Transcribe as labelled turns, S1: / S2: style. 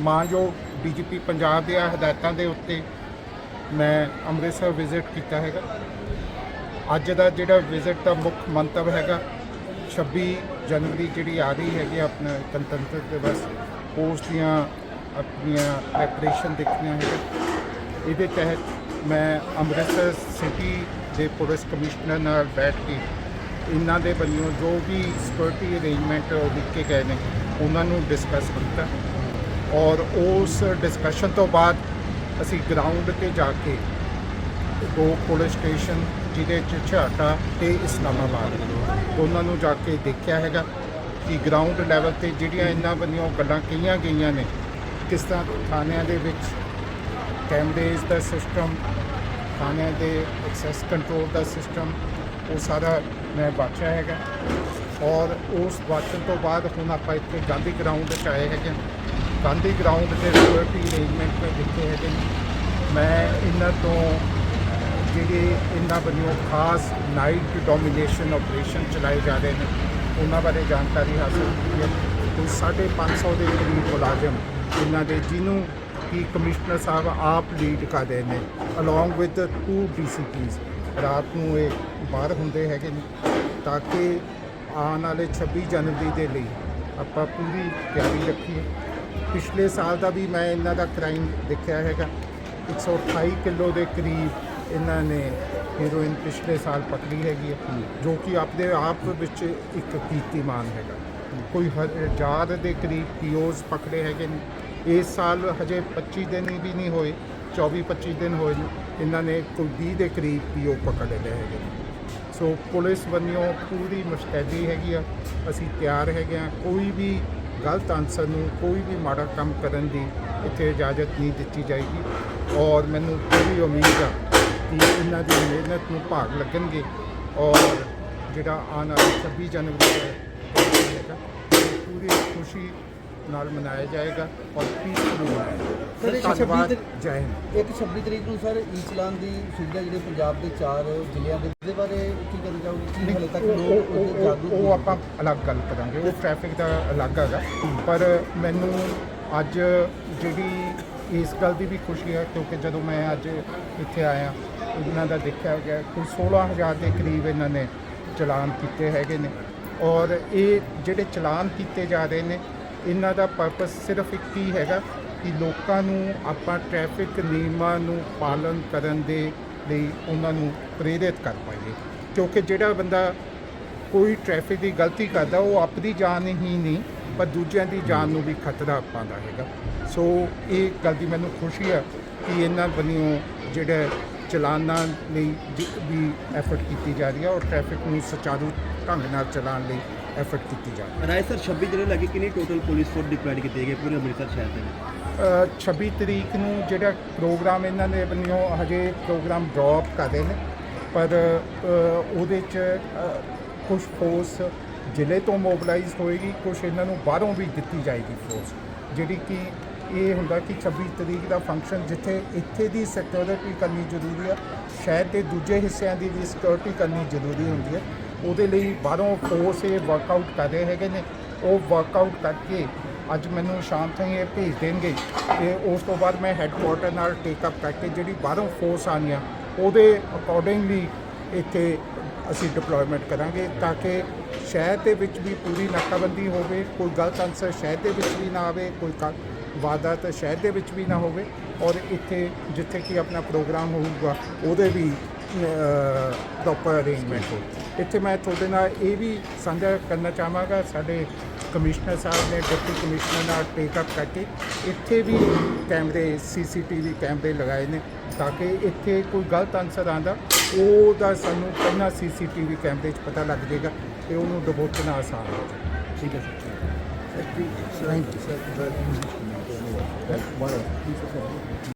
S1: ਮਾਨਯੋਗ ਡੀਜੀਪੀ ਪੰਜਾਬ ਦੀਆਂ ਹਦਾਇਤਾਂ ਦੇ ਉੱਤੇ ਮੈਂ ਅੰਮ੍ਰਿਤਸਰ ਵਿਜ਼ਿਟ ਕੀਤਾ ਹੈਗਾ। ਅੱਜ ਦਾ ਜਿਹੜਾ ਵਿਜ਼ਿਟ ਦਾ ਮੁੱਖ ਮੰਤਵ ਹੈਗਾ 26 ਜਨਵਰੀ ਜਿਹੜੀ ਆ ਰਹੀ ਹੈਗੀ ਆ ਆਪਣਾ ਗਣਤੰਤਰ ਦਿਵਸ ਉਸ ਦੀਆਂ ਆਪਣੀਆਂ ਪ੍ਰੈਪਰੇਸ਼ਨ ਦੇਖਣੀਆਂ ਹੈਗਾ ਇਹਦੇ ਤਹਿਤ ਮੈਂ ਅੰਮ੍ਰਿਤਸਰ ਸਿਟੀ ਦੇ ਪੁਲਿਸ ਕਮਿਸ਼ਨਰ ਨਾਲ ਬੈਠ ਕੇ ਇਹਨਾਂ ਦੇ ਵੱਲੋਂ ਜੋ ਵੀ ਸਿਕਿਉਰਿਟੀ ਅਰੇਂਜਮੈਂਟ ਲਿਖ ਕੇ ਗਏ ਨੇ, ਉਹਨਾਂ ਨੂੰ ਡਿਸਕਸ ਕੀਤਾ। ਔਰ ਉਸ ਡਿਸਕਸ਼ਨ ਤੋਂ ਬਾਅਦ ਅਸੀਂ ਗਰਾਊਂਡ ਤੇ ਜਾ ਕੇ ਦੋ ਪੁਲਿਸ ਸਟੇਸ਼ਨ ਜਿਹਦੇ ਚ ਛਾਟਾ ਤੇ ਇਸਲਾਮਾਬਾਦ ਦੋਨਾਂ ਨੂੰ ਜਾ ਕੇ ਦੇਖਿਆ ਹੈਗਾ ਕਿ ਗਰਾਊਂਡ ਲੈਵਲ ਤੇ ਜਿਹੜੀਆਂ ਇਹਨਾਂ ਵੱਲੋਂ ਗੱਲਾਂ ਕਹੀਆਂ ਗਈਆਂ ਨੇ, ਕਿਸ ਤਰ੍ਹਾਂ ਥਾਣਿਆਂ ਦੇ ਵਿੱਚ ਕੈਮਰੇਜ਼ ਦਾ ਸਿਸਟਮ ਥਾਣਿਆਂ ਦੇ ਐਕਸੈਸ ਕੰਟਰੋਲ ਦਾ ਸਿਸਟਮ ਉਹ ਸਾਰਾ ਮੈਂ ਬਾਚਿਆ ਹੈਗਾ ਔਰ ਉਸ ਵਾਚਣ ਤੋਂ ਬਾਅਦ ਹੁਣ ਆਪਾਂ ਇੱਥੇ ਗਾਂਧੀ ਗਰਾਊਂਡ 'ਚ ਆਏ ਹੈਗੇ ਹਾਂ। ਗਾਂਧੀ ਗਰਾਊਂਡ ਦੇ ਸਿਕਿਉਰਿਟੀ ਅਰੇਂਜਮੈਂਟ ਮੈਂ ਦੇਖੇ ਹੈਗੇ ਨੇ। ਮੈਂ ਇਹਨਾਂ ਤੋਂ, ਜਿਹੜੇ ਇਹਨਾਂ ਵੱਲੋਂ ਖਾਸ ਨਾਈਟ ਡੋਮੀਨੇਸ਼ਨ ਆਪਰੇਸ਼ਨ ਚਲਾਏ ਜਾ ਰਹੇ ਨੇ, ਉਹਨਾਂ ਬਾਰੇ ਜਾਣਕਾਰੀ ਹਾਸਲ ਕੀਤੀ ਹੈ ਕੋਈ 550 ਦੇ ਕਰੀਬ ਮੁਲਾਜ਼ਮ ਇਹਨਾਂ ਦੇ, ਜਿਹਨੂੰ ਕਿ ਕਮਿਸ਼ਨਰ ਸਾਹਿਬ ਆਪ ਲੀਡ ਕਰ ਰਹੇ ਨੇ ਅਲੋਂਗ ਵਿਦ ਟੂ ਡੀਸੀਪੀਸ ਰਾਤ ਨੂੰ ਇਹ ਬਾਹਰ ਹੁੰਦੇ ਹੈਗੇ ਨੇ, ਤਾਂ ਕਿ ਆਉਣ ਵਾਲੇ 26 ਜਨਵਰੀ ਦੇ ਲਈ ਆਪਾਂ ਪੂਰੀ ਤਿਆਰੀ ਰੱਖੀਏ ਪਿਛਲੇ ਸਾਲ ਦਾ ਵੀ ਮੈਂ ਇਹਨਾਂ ਦਾ ਕ੍ਰਾਈਮ ਦੇਖਿਆ ਹੈਗਾ। 128 ਕਿਲੋ ਦੇ ਕਰੀਬ ਇਹਨਾਂ ਨੇ ਹੀਰੋਇਨ ਪਿਛਲੇ ਸਾਲ ਪਕੜੀ ਹੈਗੀ ਹੈ ਜੋ ਕਿ ਆਪਣੇ ਆਪ ਵਿੱਚ ਇੱਕ ਕੀਰਤੀਮਾਨ ਹੈਗਾ। ਕੋਈ ਹਜ਼ਾਰ ਦੇ ਕਰੀਬ ਪੀਓਜ਼ ਪਕੜੇ ਹੈਗੇ ਨੇ। ਇਸ ਸਾਲ ਹਜੇ 25 ਦਿਨ ਹੀ ਵੀ ਨਹੀਂ ਹੋਏ 24 25 ਦਿਨ ਹੋਏ ਨੇ। ਇਹਨਾਂ ਨੇ ਕੋਈ 20 ਦੇ ਕਰੀਬ ਪੀਓ ਪਕੜ ਲਏ ਹੈਗੇ। ਸੋ ਪੁਲਿਸ ਵੱਲੋਂ ਪੂਰੀ ਮੁਸ਼ਤੈਦੀ ਹੈਗੀ ਆ। ਅਸੀਂ ਤਿਆਰ ਹੈਗੇ ਆ। ਕੋਈ ਵੀ ਗਲਤ ਆਨਸਰ ਨੂੰ ਕੋਈ ਵੀ ਮਾੜਾ ਕੰਮ ਕਰਨ ਦੀ ਇੱਥੇ ਇਜਾਜ਼ਤ ਨਹੀਂ ਦਿੱਤੀ ਜਾਏਗੀ। ਔਰ ਮੈਨੂੰ ਪੂਰੀ ਉਮੀਦ ਆ ਕਿ ਇਹਨਾਂ ਦੀ ਮਿਹਨਤ ਨੂੰ ਭਾਗ ਲੱਗਣਗੇ। ਔਰ ਜਿਹੜਾ ਆਉਣ ਵਾਲਾ 26 ਜਨਵਰੀ ਦਾ ਹੈਗਾ ਪੂਰੀ ਖੁਸ਼ੀ ਨਾਲ ਮਨਾਇਆ ਜਾਏਗਾ ਔਰ ਪੀਸਫੁਲ ਮਨਾਇਆ
S2: ਸਰ, ਇੱਕ
S1: ਜਾਏਗਾ ਧੰਨਵਾਦ
S2: 26 ਤਰੀਕ-
S1: ਜੈ ਹਿੰਦ।
S2: ਇੱਕ 26 ਤਰੀਕ ਨੂੰ ਸਰ ਈ ਚਲਾਨ ਦੀ ਸੁਵਿਧਾ ਜਿਹੜੇ ਪੰਜਾਬ ਦੇ ਚਾਰ ਜ਼ਿਲ੍ਹਿਆਂ ਦੇ ਦੇ ਬਾਰੇ ਕੀ ਕਹਿਣਾ ਚਾਹੋਗੇ? ਕੀ ਹਲੇ ਤੱਕ
S1: ਉਹ-
S2: ਲੋਕ
S1: ਉਹ-
S2: ਉਹਦੇ
S1: ਉਹ-
S2: ਜਾਗਰੂਕ
S1: ਉਹ
S2: ਨਹੀਂ?
S1: ਆਪਾਂ ਅਲੱਗ ਗੱਲ ਕਰਾਂਗੇ। ਉਹ ਟ੍ਰੈਫਿਕ ਦਾ ਅਲੱਗ ਹੈਗਾ। ਪਰ ਮੈਨੂੰ ਅੱਜ ਜਿਹੜੀ ਇਸ ਗੱਲ ਦੀ ਵੀ ਖੁਸ਼ੀ ਹੈ ਕਿਉਂਕਿ ਜਦੋਂ ਮੈਂ ਅੱਜ ਇੱਥੇ ਆਇਆ ਇਹਨਾਂ ਦਾ ਦੇਖਿਆ ਗਿਆ ਕੋਈ 16000 ਦੇ ਕਰੀਬ ਇਹਨਾਂ ਨੇ ਚਲਾਨ ਕੀਤੇ ਹੈਗੇ ਨੇ। ਔਰ ਇਹ ਜਿਹੜੇ ਚਲਾਨ ਕੀਤੇ ਜਾ ਰਹੇ ਨੇ ਇਹਨਾਂ ਦਾ ਪਰਪਸ ਸਿਰਫ ਇੱਕ ਹੀ ਹੈਗਾ ਕਿ ਲੋਕਾਂ ਨੂੰ ਆਪਾਂ ਟ੍ਰੈਫਿਕ ਨਿਯਮਾਂ ਨੂੰ ਪਾਲਣ ਕਰਨ ਦੇ ਲਈ ਉਹਨਾਂ ਨੂੰ ਪ੍ਰੇਰਿਤ ਕਰ ਪਾਈਏ। ਕਿਉਂਕਿ ਜਿਹੜਾ ਬੰਦਾ ਕੋਈ ਟ੍ਰੈਫਿਕ ਦੀ ਗਲਤੀ ਕਰਦਾ, ਉਹ ਆਪਣੀ ਜਾਨ ਹੀ ਨਹੀਂ, ਪਰ ਦੂਜਿਆਂ ਦੀ ਜਾਨ ਨੂੰ ਵੀ ਖਤਰਾ ਪਾਉਂਦਾ ਹੈਗਾ। ਸੋ ਇਹ ਗੱਲ ਦੀ ਮੈਨੂੰ ਖੁਸ਼ੀ ਹੈ ਕਿ ਇਹਨਾਂ ਵੱਲੋਂ ਜਿਹੜਾ ਚਲਾਨਾਂ ਲਈ ਵੀ ਐਫਰਟ ਕੀਤੀ ਜਾ ਰਹੀ ਹੈ ਔਰ ਟ੍ਰੈਫਿਕ ਨੂੰ ਸੁਚਾਰੂ ਢੰਗ ਨਾਲ ਚਲਾਉਣ ਲਈ ਐਫਰਟ ਕੀਤੀ ਜਾ ਰਹੀ ਹੈ।
S3: ਰਾਏ ਸਰ 26 ਦਿਨ ਲੱਗੇ ਕਿੰਨੀ ਟੋਟਲ ਪੁਲਿਸ ਫੋਰਸ ਡਿਪਲੋਇਡ ਕੀਤੀ ਗਈ ਪੂਰੇ ਅੰਮ੍ਰਿਤਸਰ ਸ਼ਹਿਰ ਦੇ ਵਿੱਚ?
S1: ਅ, 26 ਤਰੀਕ ਨੂੰ ਜਿਹੜਾ ਪ੍ਰੋਗਰਾਮ ਇਹਨਾਂ ਦੇ ਵੱਲੋਂ ਹਜੇ ਪ੍ਰੋਗਰਾਮ ਡ੍ਰੌਪ ਕਰਦੇ ਨੇ। ਪਰ ਉਹਦੇ ਚ ਕੁਝ ਫੋਰਸ ਜ਼ਿਲ੍ਹੇ ਤੋਂ ਮੋਬਿਲਾਈਜ਼ ਹੋਏਗੀ ਕੁਝ ਇਹਨਾਂ ਨੂੰ ਬਾਹਰੋਂ ਵੀ ਦਿੱਤੀ ਜਾਏਗੀ ਫੋਰਸ ਜਿਹੜੀ ਕਿ ਇਹ ਹੁੰਦਾ ਕਿ 26 ਤਰੀਕ ਦਾ ਫੰਕਸ਼ਨ ਜਿੱਥੇ ਇੱਥੇ ਦੀ ਸਿਕਿਉਰਿਟੀ ਕਰਨੀ ਜ਼ਰੂਰੀ ਆ ਸ਼ਹਿਰ ਦੇ ਦੂਜੇ ਹਿੱਸਿਆਂ ਦੀ ਵੀ ਸਿਕਿਉਰਿਟੀ ਕਰਨੀ ਜ਼ਰੂਰੀ ਹੁੰਦੀ ਹੈ। ਉਹਦੇ ਲਈ ਬਾਹਰੋਂ ਫੋਰਸ ਇਹ ਵਰਕਆਊਟ ਕਰ ਰਹੇ ਹੈਗੇ ਨੇ। ਉਹ ਵਰਕਆਊਟ ਕਰਕੇ ਅੱਜ ਮੈਨੂੰ ਸ਼ਾਮ ਤਾਈਂ ਇਹ ਭੇਜ ਦੇਣਗੇ ਤੇ ਉਸ ਤੋਂ ਬਾਅਦ ਮੈਂ ਹੈੱਡਕੁਆਟਰ ਨਾਲ ਟੇਕ ਅਪ ਕਰਕੇ ਜਿਹੜੀ ਬਾਹਰੋਂ ਫੋਰਸ ਆਉਣੀ ਆ ਉਹਦੇ ਅਕੋਰਡਿੰਗਲੀ ਇੱਥੇ ਅਸੀਂ ਡਿਪਲੋਇਮੈਂਟ ਕਰਾਂਗੇ ਤਾਂ ਕਿ ਸ਼ਹਿਰ ਦੇ ਵਿੱਚ ਵੀ ਪੂਰੀ ਨਾਕਾਬੰਦੀ ਹੋਵੇ, ਕੋਈ ਗਲਤ ਅਨਸਰ ਸ਼ਹਿਰ ਦੇ ਵਿੱਚ ਵੀ ਨਾ ਆਵੇ, ਕੋਈ ਕ- ਵਾਰਦਾਤ ਸ਼ਹਿਰ ਦੇ ਵਿੱਚ ਵੀ ਨਾ ਹੋਵੇ ਔਰ ਇੱਥੇ ਜਿੱਥੇ ਕਿ ਆਪਣਾ ਪ੍ਰੋਗਰਾਮ ਹੋਊਗਾ, ਉਹਦੇ ਵੀ ਪ੍ਰੋਪਰ ਅਰੇਂਜਮੈਂਟ ਹੋ। ਇੱਥੇ ਮੈਂ ਤੁਹਾਡੇ ਨਾਲ ਇਹ ਵੀ ਸਾਂਝਾ ਕਰਨਾ ਚਾਹਾਂਗਾ ਸਾਡੇ ਕਮਿਸ਼ਨਰ ਸਾਹਿਬ ਨੇ ਡਿਪਟੀ ਕਮਿਸ਼ਨਰ ਨਾਲ ਟੇਕ ਅਪ ਕਰਕੇ ਇੱਥੇ ਵੀ ਕੈਮਰੇ ਸੀਸੀਟੀਵੀ ਕੈਮਰੇ ਲਗਾਏ ਨੇ ਤਾਂ ਕਿ ਇੱਥੇ ਕੋਈ ਗਲਤ ਅਨਸਰ ਆਂਦਾ ਉਹਦਾ ਸਾਨੂੰ ਪਹਿਲਾਂ ਸੀਸੀਟੀਵੀ ਕੈਮਰੇ 'ਚ ਪਤਾ ਲੱਗ ਜਾਏਗਾ ਤੇ ਉਹਨੂੰ ਦਬੋਚਣਾ ਆਸਾਨ ਹੋ ਜਾਏਗਾ
S3: ਠੀਕ ਹੈ ਸਰ।
S1: Thank you sir